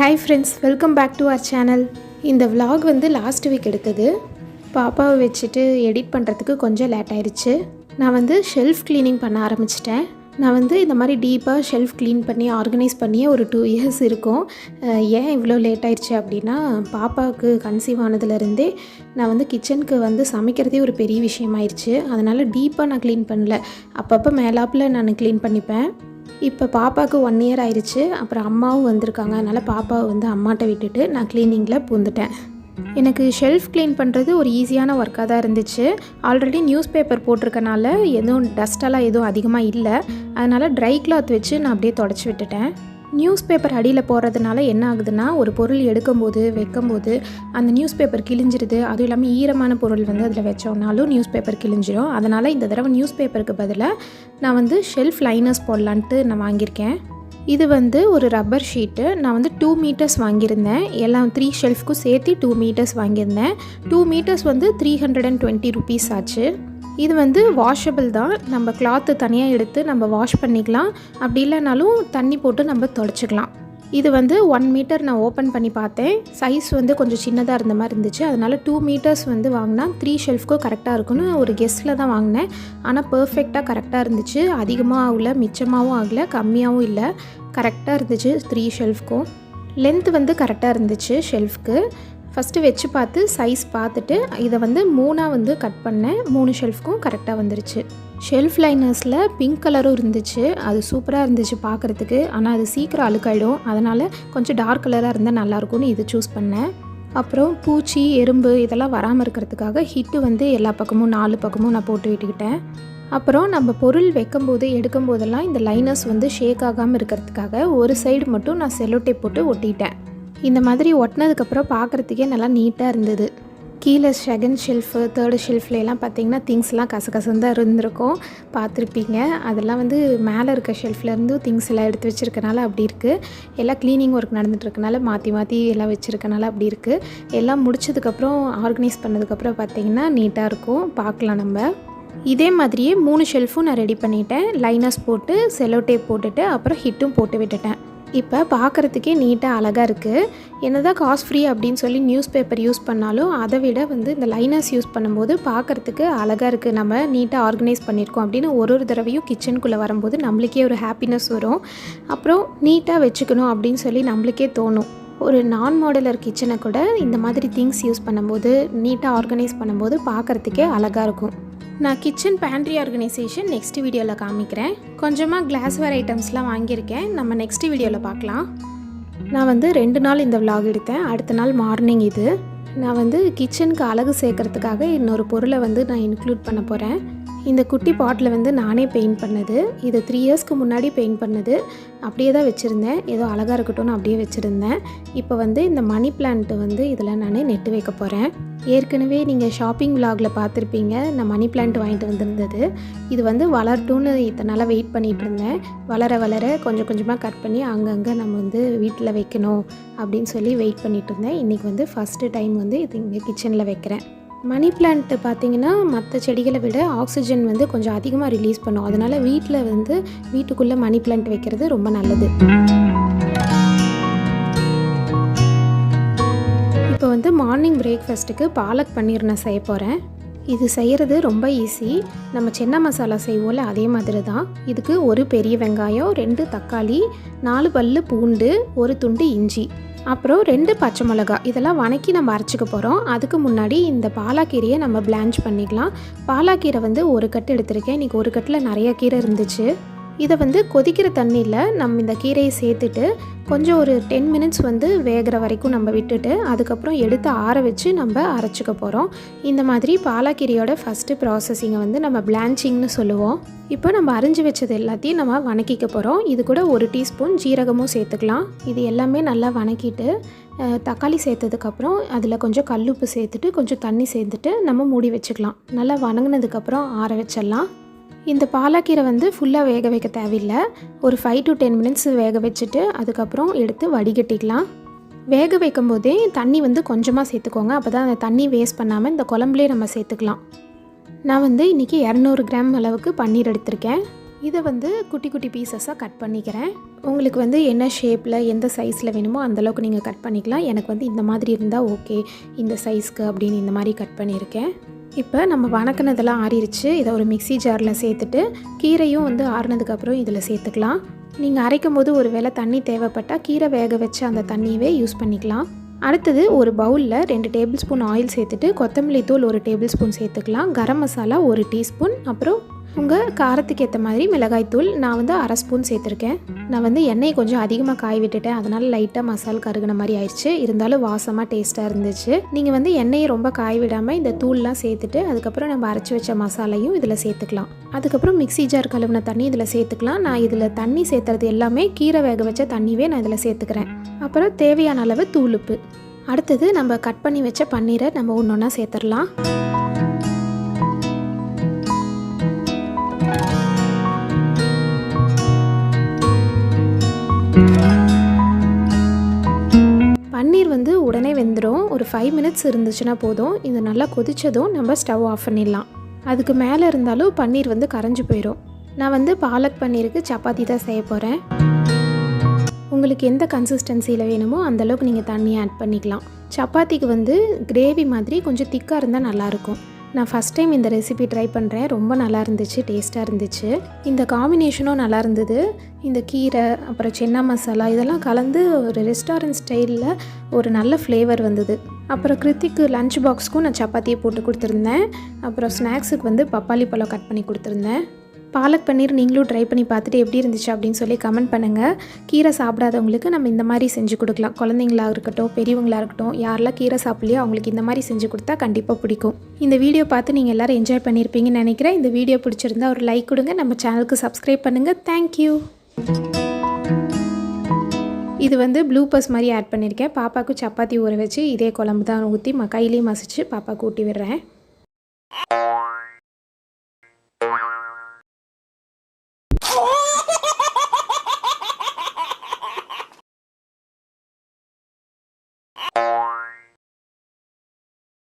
Hi friends welcome back to our channel இந்த vlog வந்து last week எடுத்தது. பாப்பாவை வச்சுட்டு எடிட் பண்ணுறதுக்கு கொஞ்சம் லேட் ஆயிடுச்சு நான் வந்து ஷெல்ஃப் க்ளீனிங் பண்ண ஆரம்பிச்சிட்டேன். நான் வந்து இந்த மாதிரி டீப்பாக ஷெல்ஃப் க்ளீன் பண்ணி ஆர்கனைஸ் பண்ணியே ஒரு டூ இயர்ஸ் இருக்கும். ஏன் இவ்வளோ லேட் ஆயிடுச்சு அப்படின்னா பாப்பாவுக்கு கன்சீவ் ஆனதுலேருந்தே நான் வந்து கிச்சனுக்கு வந்து சமைக்கிறதே ஒரு பெரிய விஷயமாயிருச்சு. அதனால் டீப்பாக நான் க்ளீன் பண்ணல. அப்பப்போ மேலாப்பில் நான் க்ளீன் பண்ணிப்பேன். இப்போ பாப்பாவுக்கு ஒன் இயர் ஆயிடுச்சு. அப்புறம் அம்மாவும் வந்திருக்காங்க. அதனால் பாப்பாவை வந்து அம்மாட்ட விட்டுட்டு நான் க்ளீனிங்கில் பூந்துட்டேன். எனக்கு ஷெல்ஃப் க்ளீன் பண்ணுறது ஒரு ஈஸியான ஒர்க்காக தான் இருந்துச்சு. ஆல்ரெடி நியூஸ் பேப்பர் போட்டிருக்கனால எதுவும் டஸ்டெல்லாம் எதுவும் அதிகமாக இல்லை. அதனால் ட்ரை கிளாத் வச்சு நான் அப்படியே தொடச்சி விட்டுட்டேன். நியூஸ் பேப்பர் அடியில் போடுறதுனால என்ன ஆகுதுன்னா ஒரு பொருள் எடுக்கும்போது வைக்கும்போது அந்த நியூஸ் பேப்பர் கிழிஞ்சிருது. அதுவும் இல்லாமல் ஈரமான பொருள் வந்து அதில் வச்சோம்னாலும் நியூஸ் பேப்பர் கிழிஞ்சிரும். அதனால் இந்த தடவை நியூஸ் பேப்பருக்கு பதிலாக நான் வந்து ஷெல்ஃப் லைனர்ஸ் போடலான்ட்டு நான் வாங்கியிருக்கேன். இது வந்து ஒரு ரப்பர் ஷீட்டு நான் வந்து டூ மீட்டர்ஸ் வாங்கியிருந்தேன். எல்லாம் த்ரீ ஷெல்ஃப்க்கும் சேர்த்து டூ மீட்டர்ஸ் வாங்கியிருந்தேன். டூ மீட்டர்ஸ் வந்து three hundred and twenty rupees ஆச்சு. இது வந்து வாஷபிள் தான். நம்ம கிளாத்து தனியாக எடுத்து நம்ம வாஷ் பண்ணிக்கலாம். அப்படி இல்லைனாலும் தண்ணி போட்டு நம்ம தொடச்சிக்கலாம். இது வந்து ஒன் மீட்டர் நான் ஓப்பன் பண்ணி பார்த்தேன். சைஸ் வந்து கொஞ்சம் சின்னதாக இருந்த மாதிரி இருந்துச்சு. அதனால் டூ மீட்டர்ஸ் வந்து வாங்கினா த்ரீ ஷெல்ஃப்க்கும் கரெக்டாக இருக்கும்னு ஒரு கெஸ்ட்டில் தான் வாங்கினேன். ஆனால் பர்ஃபெக்டாக கரெக்டாக இருந்துச்சு. அதிகமாக ஆகல மிச்சமாகவும் ஆகல கம்மியாகவும் இல்லை. கரெக்டாக இருந்துச்சு த்ரீ ஷெல்ஃப்க்கும் லென்த் வந்து கரெக்டாக இருந்துச்சு ஷெல்ஃப்க்கு ஃபஸ்ட்டு வச்சு பார்த்து சைஸ் பார்த்துட்டு இதை வந்து மூணாக வந்து கட் பண்ணேன் மூணு ஷெல்ஃப்க்கும் கரெக்டாக வந்துருச்சு. ஷெல்ஃப் லைனர்ஸில் பிங்க் கலரும் இருந்துச்சு. அது சூப்பராக இருந்துச்சு பார்க்குறதுக்கு. ஆனால் அது சீக்கிரம் அழுக்காயிடும். அதனால் கொஞ்சம் டார்க் கலராக இருந்தால் நல்லாயிருக்கும்னு இது சூஸ் பண்ணேன் அப்புறம் பூச்சி எறும்பு இதெல்லாம் வராமல் இருக்கிறதுக்காக ஹிட்டு வந்து எல்லா பக்கமும் நாலு பக்கமும் நான் போட்டு விட்டுக்கிட்டேன். அப்புறம் நம்ம பொருள் வைக்கும்போது எடுக்கும் போதெல்லாம் இந்த லைனர்ஸ் வந்து ஷேக் ஆகாமல் இருக்கிறதுக்காக ஒரு சைடு மட்டும் நான் செல்லோ டேப் போட்டு ஒட்டிட்டேன். இந்த மாதிரி ஒட்டினதுக்கப்புறம் பார்க்குறதுக்கே நல்லா நீட்டாக இருந்தது. கீழே செகண்ட் ஷெல்ஃபு தேர்டு ஷெல்ஃப்லாம் பார்த்தீங்கன்னா திங்ஸ்லாம் கசகசன்னு தான் இருந்திருக்கும். பார்த்துருப்பீங்க. அதெல்லாம் வந்து மேலே இருக்க ஷெல்ஃப்லேருந்து திங்ஸ் எல்லாம் எடுத்து வச்சுருக்கனால அப்படி இருக்குது எல்லாம் க்ளீனிங் ஒர்க் நடந்துட்டுருக்கனால மாற்றி மாற்றி எல்லாம் வச்சுருக்கனால அப்படி இருக்குது எல்லாம் முடிச்சதுக்கப்புறம் ஆர்கனைஸ் பண்ணதுக்கப்புறம் பார்த்தீங்கன்னா நீட்டாக இருக்கும். பார்க்கலாம் நம்ம. இதே மாதிரியே மூணு ஷெல்ஃபும் நான் ரெடி பண்ணிட்டேன். லைனர்ஸ் போட்டு செலோ டேப் போட்டுட்டு அப்புறம் ஹிட்டும் போட்டு விட்டுட்டேன். இப்போ பார்க்குறதுக்கே நீட்டாக அழகாக இருக்குது என்னதான் காஸ்ட் ஃப்ரீ அப்படின்னு சொல்லி நியூஸ் பேப்பர் யூஸ் பண்ணாலும் அதை விட வந்து இந்த லைனர்ஸ் யூஸ் பண்ணும்போது பார்க்குறதுக்கு அழகாக இருக்குது நம்ம நீட்டாக ஆர்கனைஸ் பண்ணியிருக்கோம் அப்படின்னு ஒரு ஒரு தடவையும் கிச்சனுக்குள்ளே வரும்போது நம்மளுக்கே ஒரு ஹாப்பினஸ் வரும். அப்புறம் நீட்டாக வச்சுக்கணும் அப்படின்னு சொல்லி நம்மளுக்கே தோணும். ஒரு நான் மாடலர் கிச்சனை கூட இந்த மாதிரி திங்ஸ் யூஸ் பண்ணும்போது நீட்டாக ஆர்கனைஸ் பண்ணும்போது பார்க்குறதுக்கே அழகாக இருக்கும். நான் கிச்சன் பேண்ட்ரி ஆர்கனைசேஷன் நெக்ஸ்ட் வீடியோவில் காமிக்கிறேன். கொஞ்சமாக கிளாஸ்வேர் ஐட்டம்ஸ்லாம் வாங்கியிருக்கேன். நம்ம நெக்ஸ்ட் வீடியோவில் பார்க்கலாம். நான் வந்து ரெண்டு நாள் இந்த விலாக் எடுத்தேன். அடுத்த நாள் மார்னிங் இது. நான் வந்து கிச்சனுக்கு அழகு சேர்க்கறதுக்காக இன்னொரு பொருளை வந்து நான் இன்க்ளூட் பண்ண போகிறேன் இந்த குட்டி பாட்டில் வந்து நானே பெயிண்ட் பண்ணது. இது த்ரீ இயர்ஸ்க்கு முன்னாடி பெயிண்ட் பண்ணது. அப்படியே தான் வச்சுருந்தேன். ஏதோ அழகாக இருக்கட்டும்னு அப்படியே வச்சுருந்தேன். இப்போ வந்து இந்த மணி பிளான்ட்டு வந்து இதில் நான் நெட்டு வைக்க போகிறேன் ஏற்கனவே நீங்கள் ஷாப்பிங் விலாகில் பார்த்துருப்பீங்க. நான் மணி பிளான்ட் வாங்கிட்டு வந்திருந்தது. இது வந்து வளரட்டும்னு இத்தனை நாளாக வெயிட் பண்ணிகிட்டு இருந்தேன். வளர வளர கொஞ்சம் கொஞ்சமாக கட் பண்ணி அங்கங்கே நம்ம வந்து வீட்டில் வைக்கணும் அப்படின்னு சொல்லி வெயிட் பண்ணிகிட்டு இருந்தேன். இன்றைக்கி வந்து ஃபஸ்ட்டு டைம் வந்து இது இங்கே கிச்சனில் வைக்கிறேன். மணி பிளான்ட்டு பார்த்தீங்கன்னா மற்ற செடிகளை விட ஆக்சிஜன் வந்து கொஞ்சம் அதிகமாக ரிலீஸ் பண்ணும். அதனால் வீட்டில் வந்து வீட்டுக்குள்ளே மணி பிளான்ட் வைக்கிறது ரொம்ப நல்லது. இப்போ வந்து மார்னிங் பிரேக்ஃபாஸ்ட்டுக்கு பாலக் பன்னீர் நான் செய்ய போகிறேன் இது செய்கிறது ரொம்ப ஈஸி நம்ம சின்ன மசாலா செய்வோம்ல அதே மாதிரி தான். இதுக்கு ஒரு பெரிய வெங்காயம் ரெண்டு தக்காளி நாலு பல்லு பூண்டு ஒரு துண்டு இஞ்சி. அப்புறம் ரெண்டு பச்சை மிளகா. இதெல்லாம் வணக்கி நம்ம அரைச்சிக்க போகிறோம் அதுக்கு முன்னாடி இந்த பாலாக்கீரையை நம்ம பிளான்ச் பண்ணிக்கலாம். பாலாக்கீரை வந்து ஒரு கட்டு எடுத்திருக்கேன். இன்றைக்கி ஒரு கட்டில் நிறைய கீரை இருந்துச்சு. இதை வந்து கொதிக்கிற தண்ணியில் நம்ம இந்த கீரையை சேர்த்துட்டு கொஞ்சம் ஒரு டென் மினிட்ஸ் வந்து வேகிற வரைக்கும் நம்ம விட்டுட்டு அதுக்கப்புறம் எடுத்து ஆற வச்சு நம்ம அரைச்சிக்க போகிறோம் இந்த மாதிரி பாலாக்கீரையோட ஃபஸ்ட்டு ப்ராசஸிங்கை வந்து நம்ம பிளான்ச்சிங்னு சொல்லுவோம். இப்போ நம்ம அரிஞ்சு வச்சது எல்லாத்தையும் நம்ம வணக்கிக்க போகிறோம் இது கூட ஒரு டீஸ்பூன் ஜீரகமும் சேர்த்துக்கலாம். இது எல்லாமே நல்லா வணக்கிட்டு தக்காளி சேர்த்ததுக்கப்புறம் அதில் கொஞ்சம் கல்லுப்பு சேர்த்துட்டு கொஞ்சம் தண்ணி சேர்த்துட்டு நம்ம மூடி வச்சுக்கலாம். நல்லா வணங்கினதுக்கப்புறம் ஆற வச்சிடலாம். இந்த பாலாக்கீரை வந்து ஃபுல்லாக வேக வைக்க தேவையில்லை. ஒரு ஃபைவ் டு டென் மினிட்ஸ் வேக வச்சுட்டு அதுக்கப்புறம் எடுத்து வடிகட்டிக்கலாம். வேக வைக்கும் போதே தண்ணி வந்து கொஞ்சமாக சேர்த்துக்கோங்க. அப்போ தான் அந்த தண்ணி வேஸ்ட் பண்ணாமல் இந்த குழம்புலேயே நம்ம சேர்த்துக்கலாம். நான் வந்து இன்றைக்கி இரநூறு கிராம் அளவுக்கு பன்னீர் எடுத்திருக்கேன். இதை வந்து குட்டி குட்டி பீசஸாக கட் பண்ணிக்கிறேன். உங்களுக்கு வந்து என்ன ஷேப்பில் எந்த சைஸில் வேணுமோ அந்தளவுக்கு நீங்கள் கட் பண்ணிக்கலாம். எனக்கு வந்து இந்த மாதிரி இருந்தால் ஓகே இந்த சைஸ்க்கு அப்படின்னு இந்த மாதிரி கட் பண்ணியிருக்கேன். இப்போ நம்ம வணக்கினதெல்லாம் ஆறிடுச்சு இதை ஒரு மிக்ஸி ஜாரில் சேர்த்துட்டு கீரையும் வந்து ஆறுனதுக்கப்புறம் இதில் சேர்த்துக்கலாம். நீங்கள் அரைக்கும் போது ஒரு வேளை தண்ணி தேவைப்பட்டால் கீரை வேக வச்சு அந்த தண்ணியவே யூஸ் பண்ணிக்கலாம். அடுத்தது ஒரு பவுலில் ரெண்டு டேபிள் ஸ்பூன் ஆயில் சேர்த்துட்டு கொத்தமல்லி தூள் ஒரு டேபிள் ஸ்பூன் சேர்த்துக்கலாம். கரம் மசாலா ஒரு டீஸ்பூன். அப்புறம் உங்கள் காரத்துக்கு ஏற்ற மாதிரி மிளகாய் தூள் நான் வந்து அரை ஸ்பூன் சேர்த்துருக்கேன். நான் வந்து எண்ணெய் கொஞ்சம் அதிகமாக காய விட்டுட்டேன். அதனால் லைட்டாக மசால் கருகின மாதிரி ஆயிடுச்சு. இருந்தாலும் வாசமாக டேஸ்ட்டாக இருந்துச்சு. நீங்கள் வந்து எண்ணெயை ரொம்ப காய விடாமல் இந்த தூள்லாம் சேர்த்துட்டு அதுக்கப்புறம் நம்ம அரைச்சி வச்ச மசாலையும் இதில் சேர்த்துக்கலாம். அதுக்கப்புறம் மிக்ஸி ஜார் கழுவின தண்ணி இதில் சேர்த்துக்கலாம். நான் இதில் தண்ணி சேர்த்துறது எல்லாமே கீரை வேக வச்ச தண்ணியே நான் இதில் சேர்த்துக்கிறேன். அப்புறம் தேவையான அளவு தூளுப்பு. அடுத்தது நம்ம கட் பண்ணி வச்ச பன்னீரை நம்ம ஒன்று ஒன்றா சேர்த்துடலாம். ஃபைவ் மினிட்ஸ் இருந்துச்சுன்னா போதும். இது நல்லா கொதித்ததும் நம்ம ஸ்டவ் ஆஃப் பண்ணிடலாம். அதுக்கு மேலே இருந்தாலும் பன்னீர் வந்து கரைஞ்சி போயிடும் நான் வந்து பாலக் பன்னீருக்கு சப்பாத்தி தான் செய்ய போகிறேன் உங்களுக்கு எந்த கன்சிஸ்டன்சியில் வேணுமோ அந்தளவுக்கு நீங்கள் தண்ணி ஆட் பண்ணிக்கலாம். சப்பாத்திக்கு வந்து கிரேவி மாதிரி கொஞ்சம் திக்காக இருந்தால் நல்லாயிருக்கும் நான் ஃபஸ்ட் டைம் இந்த ரெசிபி ட்ரை பண்ணுறேன் ரொம்ப நல்லா இருந்துச்சு டேஸ்ட்டாக இருந்துச்சு. இந்த காம்பினேஷனும் நல்லா இருந்தது. இந்த கீரை அப்புறம் சென்னா மசாலா இதெல்லாம் கலந்து ஒரு ரெஸ்டாரண்ட் ஸ்டைலில் ஒரு நல்ல ஃப்ளேவர் வந்தது. அப்புறம் கிருத்திக்கு லஞ்ச் பாக்ஸ்க்கும் நான் சப்பாத்தியை போட்டு கொடுத்துருந்தேன். அப்புறம் ஸ்நாக்ஸுக்கு வந்து பப்பாளி பழம் கட் பண்ணி கொடுத்துருந்தேன். பாலக் பன்னீர் நீங்களும் ட்ரை பண்ணி பார்த்துட்டு எப்படி இருந்துச்சு அப்படின்னு சொல்லி கமெண்ட் பண்ணுங்கள் கீரை சாப்பிடாதவங்களுக்கு நம்ம இந்த மாதிரி செஞ்சு கொடுக்கலாம். குழந்தைங்களா இருக்கட்டும் பெரியவங்களா இருக்கட்டும் யாரெல்லாம் கீரை சாப்பிட்லையோ அவங்களுக்கு இந்த மாதிரி செஞ்சு கொடுத்தா கண்டிப்பாக பிடிக்கும். இந்த வீடியோ பார்த்து நீங்கள் எல்லோரும் என்ஜாய் பண்ணியிருப்பீங்கன்னு நினைக்கிறேன். இந்த வீடியோ பிடிச்சிருந்தா ஒரு லைக் கொடுங்க. நம்ம சேனலுக்கு சப்ஸ்கிரைப் பண்ணுங்கள் தேங்க்யூ இது வந்து ப்ளூ மாதிரி ஆட் பண்ணியிருக்கேன் பாப்பாவுக்கு சப்பாத்தி ஊற வச்சு இதே குழம்பு தான் ஊற்றி ம கையிலையும் மசிச்சு பாப்பாவுக்கு ஊட்டி விடுறேன்.